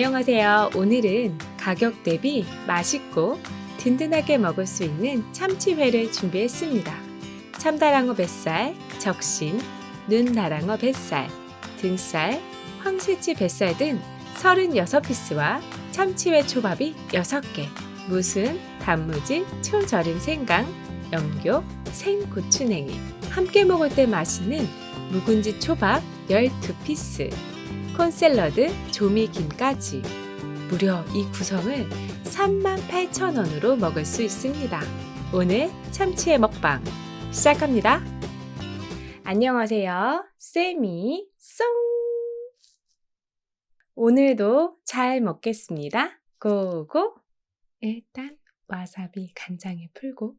안녕하세요. 오늘은 가격 대비 맛있고 든든하게 먹을 수 있는 참치회를 준비했습니다. 참다랑어 뱃살, 적신, 눈다랑어 뱃살, 등살, 황새치 뱃살 등 36피스와 참치회 초밥이 6개, 무슨, 단무지, 초절임 생강, 염교, 생고추냉이 함께 먹을 때 맛있는 묵은지 초밥 12피스 콘 샐러드, 조미김까지 무려 이 구성을 38,000원으로 먹을 수 있습니다. 오늘 참치의 먹방 시작합니다. 안녕하세요. 쌤이 쏭! 오늘도 잘 먹겠습니다. 고고! 일단 와사비 간장에 풀고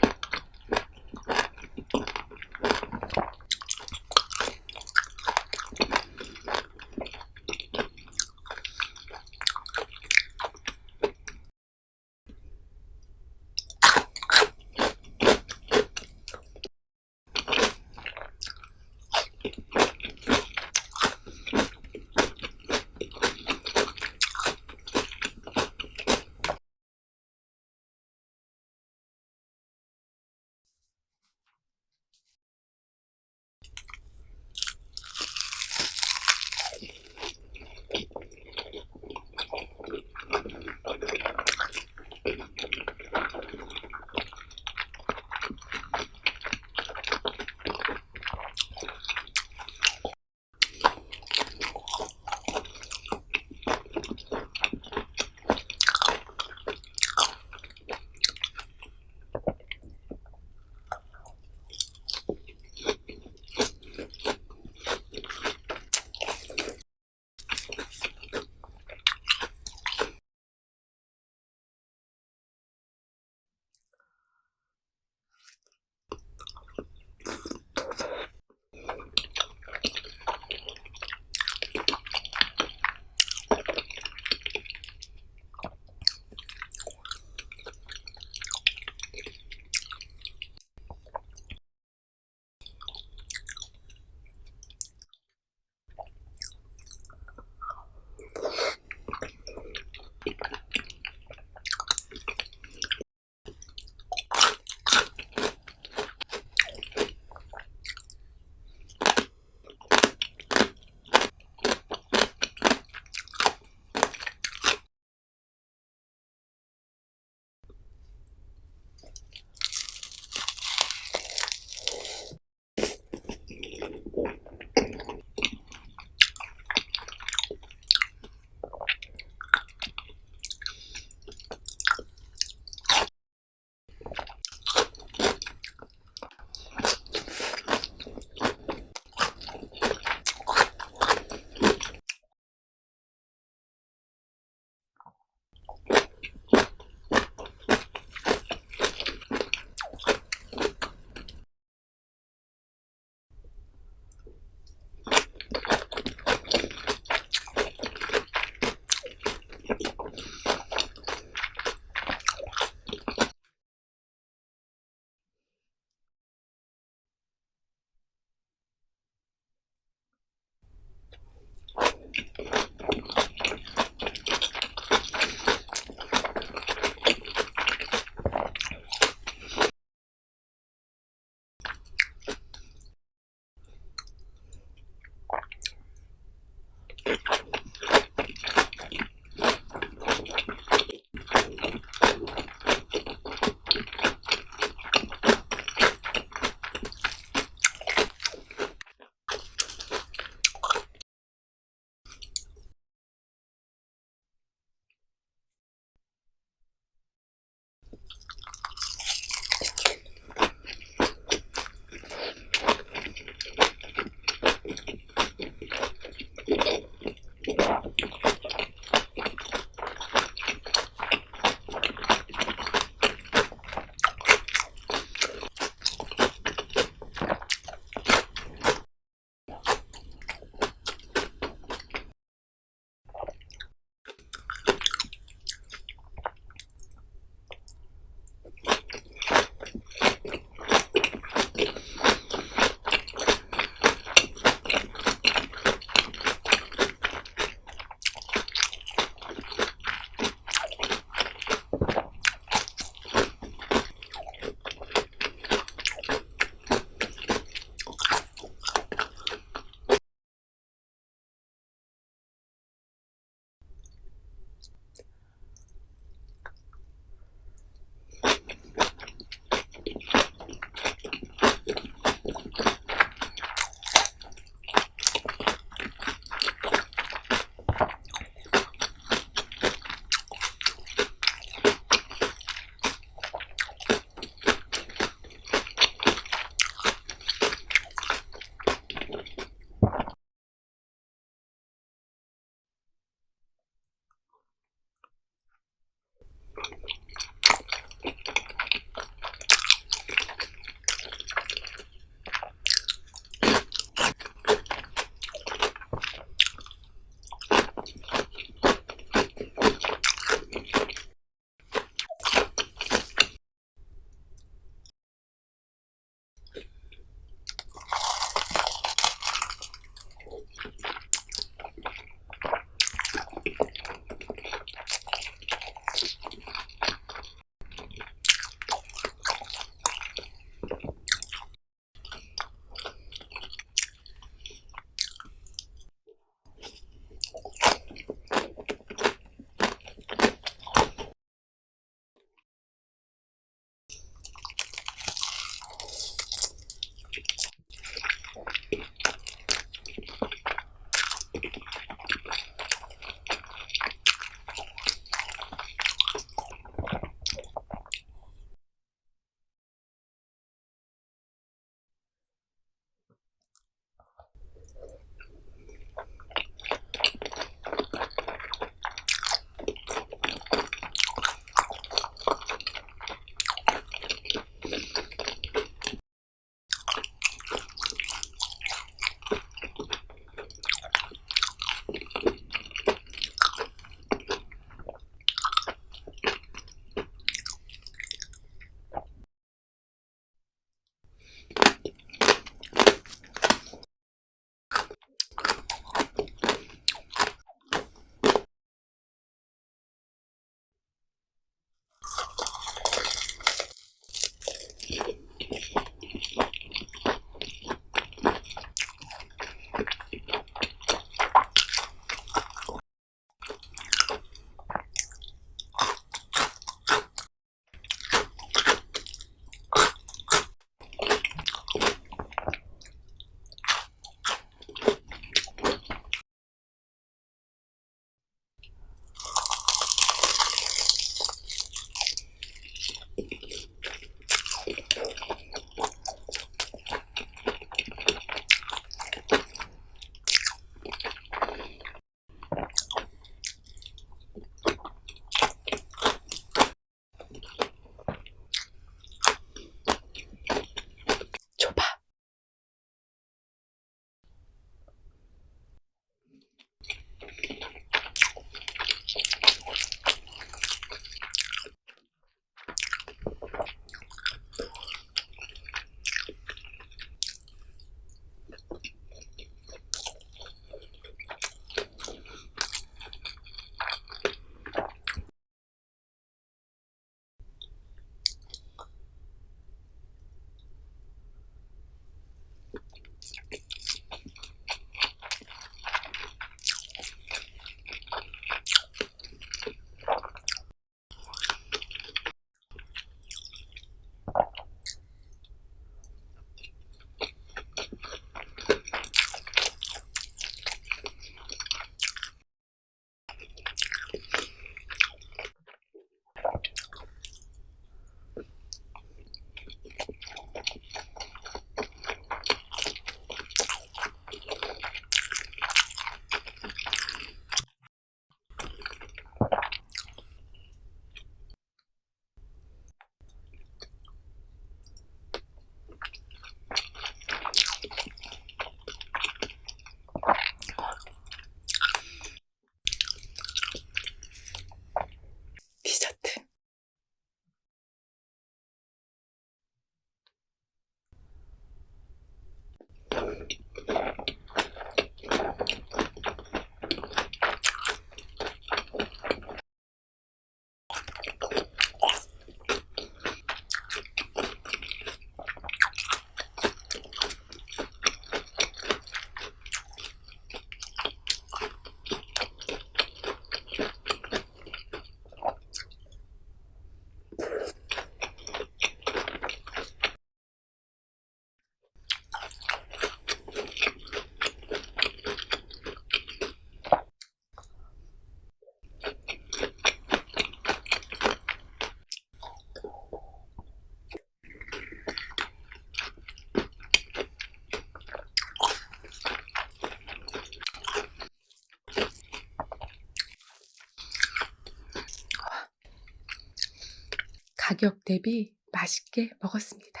가격 대비 맛있게 먹었습니다.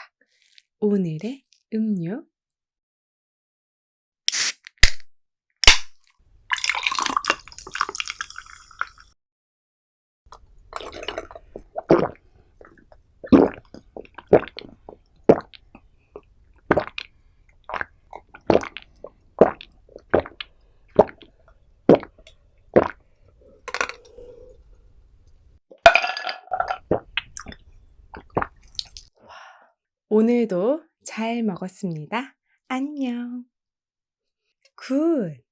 오늘의 음료 오늘도 잘 먹었습니다. 안녕. 굿.